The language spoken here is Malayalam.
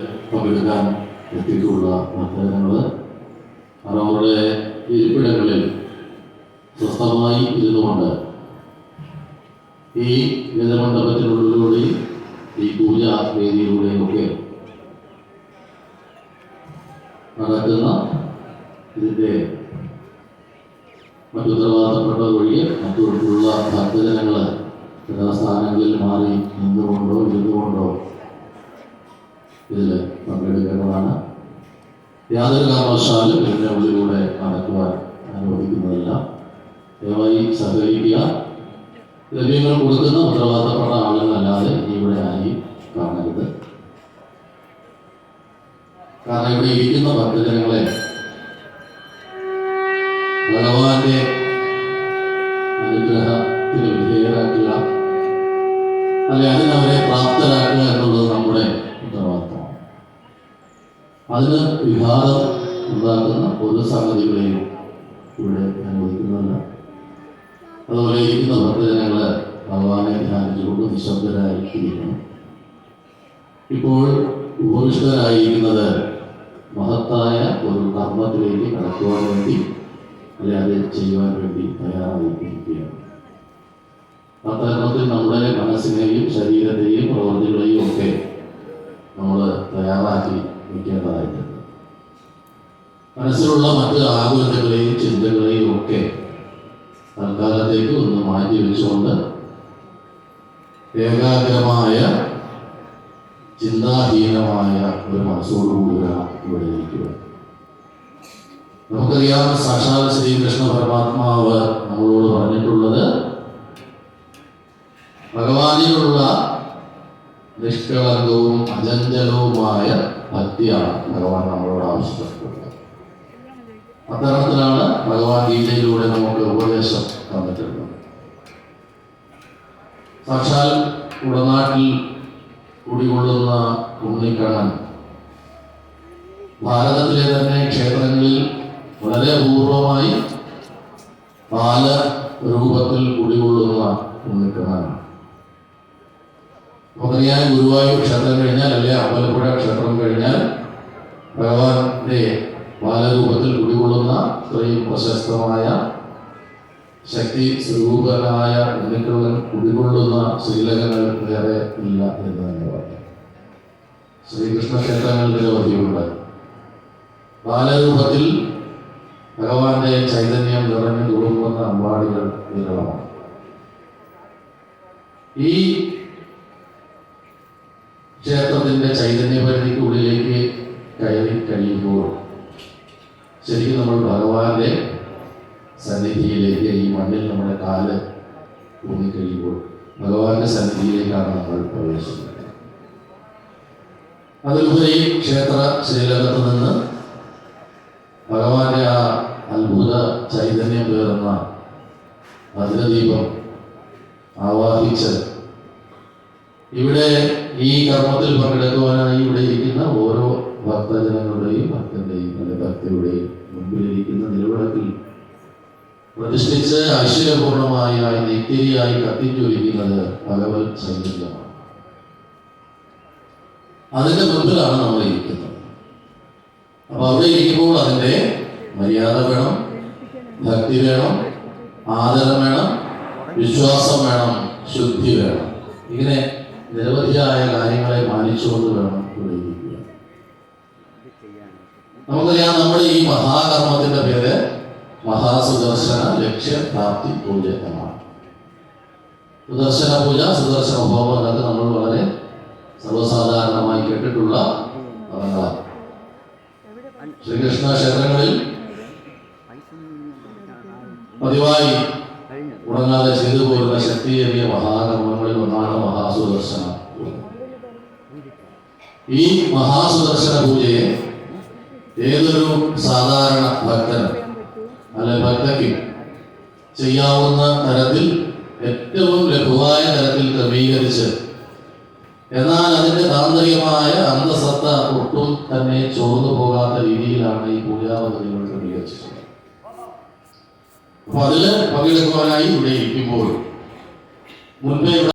പങ്കെടുക്കാൻ എത്തിയിട്ടുള്ള ഭക്തജനങ്ങൾ അവരുടെ ഇരിപ്പിടങ്ങളിൽ സ്വസ്ഥമായി ഇരുന്നുകൊണ്ട് ഈ ഗജമണ്ഡപത്തിനുള്ളിലൂടെയും ഈ പൂജ വേദിയിലൂടെയും ഒക്കെ നടക്കുന്ന ഇതിന്റെ മറ്റുത്തരവാദിത്തപ്പെട്ടത് ഒഴികെ മറ്റുള്ള ഭക്തജനങ്ങൾ യഥാസ്ഥാനങ്ങളിൽ മാറി നിന്നുകൊണ്ടോ യാതൊരു കാരണവശാലും എന്നെ ഉള്ളിലൂടെ നടക്കുവാൻ അനുവദിക്കുന്നതല്ല. ദയവായി സഹകരിക്കുക. ലഭ്യങ്ങൾ കൊടുക്കുന്ന ഉത്തരവാദിത്തപ്പെട്ട ആളുകളല്ലാതെ ഇവിടെ ആയി കാണരുത്. കാരണം ഇവിടെ ഇരിക്കുന്ന ഭക്തജനങ്ങളെ ഭഗവാന്റെ അനുഗ്രഹത്തിന് വിധേയരാക്കുക അല്ലെ അതിനവരെ അതിന് വിഹാരം ഉണ്ടാക്കുന്ന ഒരു സംഗതികളെയും ഇവിടെ അനുവദിക്കുന്നില്ല അതുപോലെ ഇരിക്കുന്ന ഭക്തജനങ്ങൾ ഭഗവാനെ ധ്യാനിച്ചുകൊണ്ട് നിശബ്ദരായിരിക്കുന്നു. ഇപ്പോൾ ഉപനിഷ്ഠരായിരിക്കുന്നത് മഹത്തായ ഒരു കർമ്മത്തിലേക്ക് കടക്കുവാൻ വേണ്ടി അല്ലെ അത് ചെയ്യുവാൻ വേണ്ടി തയ്യാറായിരിക്കുകയാണ്. ആ കർമ്മത്തിൽ നമ്മുടെ മനസ്സിനെയും ശരീരത്തെയും പ്രവൃത്തികളെയും ഒക്കെ നമ്മൾ തയ്യാറാക്കി വയ്ക്കേണ്ടതായിട്ടുണ്ട് മനസ്സിലുള്ള മറ്റ് ആകുലതകളെയും ചിന്തകളെയും ഒക്കെ തൽക്കാലത്തേക്ക് ഒന്ന് മാറ്റി വെച്ചുകൊണ്ട് ഏകാഗ്രമായ ചിന്താഹീനമായ ഒരു മനസ്സോടുകൂടി വേണം ഇവിടെ ഇരിക്കുക. നമുക്കറിയാം സാക്ഷാൽ ശ്രീകൃഷ്ണ പരമാത്മാവ് അചഞ്ചലവുമായ ഭക്തിയാണ് ഭഗവാൻ നമ്മളോട് ആവശ്യപ്പെട്ടിട്ടുള്ളത്. അത്തരത്തിലാണ് ഭഗവാൻ ഗീതയിലൂടെ നമുക്ക് ഉപദേശം തന്നിട്ടുള്ളത്. സാക്ഷാൽ ഉടനാട്ടിൽ കുടികൊള്ളുന്ന ഉണ്ണിക്കണ്ണൻ ഭാരതത്തിലെ തന്നെ ക്ഷേത്രങ്ങളിൽ വളരെ അപൂർവമായി നമുക്കറിയാം ഗുരുവായൂർ ക്ഷേത്രം കഴിഞ്ഞാൽ അല്ലെ അമ്പലപ്പുഴ ക്ഷേത്രം കഴിഞ്ഞാൽ ഭഗവാന്റെ ബാലരൂപത്തിൽ കുടികൊള്ളുന്ന ഇത്രയും പ്രശസ്തമായ ശക്തി സ്വരൂപനായ ഉണ്ണിക്കണ്ണൻ കുടികൊള്ളുന്ന ശ്രീലകങ്ങൾ വേറെ ഇല്ല എന്ന് തന്നെ പറഞ്ഞു ശ്രീകൃഷ്ണ ക്ഷേത്രങ്ങൾ നിരവധിയുണ്ട് ബാലരൂപത്തിൽ ഭഗവാന്റെ ചൈതന്യം നിറഞ്ഞു തുളുമ്പുന്ന അമ്പാടികൾ വിരളമാണ് ഈ ക്ഷേത്രത്തിന്റെ ചൈതന്യ പരിധിക്കുള്ളിലേക്ക് കയറി കഴിയുമ്പോൾ ശരിക്കും നമ്മൾ ഭഗവാന്റെ സന്നിധിയിലേക്ക് ഈ മണ്ണിൽ നമ്മുടെ കാൽ ഊന്നിക്കഴിയുമ്പോൾ ഭഗവാന്റെ സന്നിധിയിലേക്കാണ് നമ്മൾ പ്രവേശിക്കുന്നത്. അതിലുപരി ക്ഷേത്ര ശ്രീലകത്ത് നിന്ന് ഭഗവാന്റെ ആ അത്ഭുത ചൈതന്യം പേറുന്ന ഭദ്രദീപം ആവാഹിച്ച് ഇവിടെ ഈ കർമ്മത്തിൽ പങ്കെടുക്കുവാനായി ഇവിടെ ഇരിക്കുന്ന ഓരോ ഭക്തജനങ്ങളുടെയും ഭക്തന്റെയും അല്ലെ ഭക്തിയുടെയും മുൻപിലിരിക്കുന്ന നിലവിളക്കിൽ പ്രതിഷ്ഠിച്ച് ഐശ്വര്യപൂർണമായ നിത്യരിയായി കത്തിച്ചൊരുക്കുന്നത് ഭഗവത് സംഗീതമാണ് അതിന്റെ മുൻപിലാണ് നമ്മൾ ഇരിക്കുന്നത്. അപ്പൊ അവിടെ ഇരിക്കുമ്പോൾ അതിന്റെ മര്യാദ വേണം ഭക്തി വേണം ആദരം വേണം വിശ്വാസം വേണം ശുദ്ധി വേണം. ഇങ്ങനെ നിരവധിയായ കാര്യങ്ങളെ മാനിച്ചുകൊണ്ട് വേണം ഇരിക്കുക നമുക്കറിയാം നമ്മുടെ ഈ മഹാകർമ്മത്തിന്റെ പേര് മഹാസുദർശന ലക്ഷ്യപ്രാപ്തി പൂജ എന്നാണ്. സുദർശന പൂജ സുദർശന ഹോമം എന്നൊക്കെ നമ്മൾ വളരെ സർവസാധാരണമായി കേട്ടിട്ടുള്ള പദങ്ങളാണ്. ശ്രീകൃഷ്ണ ക്ഷേത്രങ്ങളിൽ പതിവായി ഉണങ്ങാതെ ചെയ്തു പോരുന്ന ശക്തിയേറിയ മഹാകർമ്മങ്ങളിൽ ഒന്നാണ് മഹാസുദർശന ഈ മഹാസുദർശന പൂജയെ ഏതൊരു സാധാരണ ഭക്തന് അല്ലെ ഭക്തയ്ക്ക് ചെയ്യാവുന്ന തരത്തിൽ ഏറ്റവും ലഘുവായ തരത്തിൽ ക്രമീകരിച്ച് എന്നാൽ അതിന്റെ താന്ത്രികമായ അന്തസത്ത ഒട്ടും തന്നെ ചോർന്നു പോകാത്ത രീതിയിലാണ് ഈ പൂജാപദ്ധതികൾ ക്രമീകരിച്ചിട്ടുള്ളത്. അപ്പൊ അതിൽ പങ്കെടുക്കുവാനായി ഇവിടെ ഇരിക്കുമ്പോൾ മുൻപേ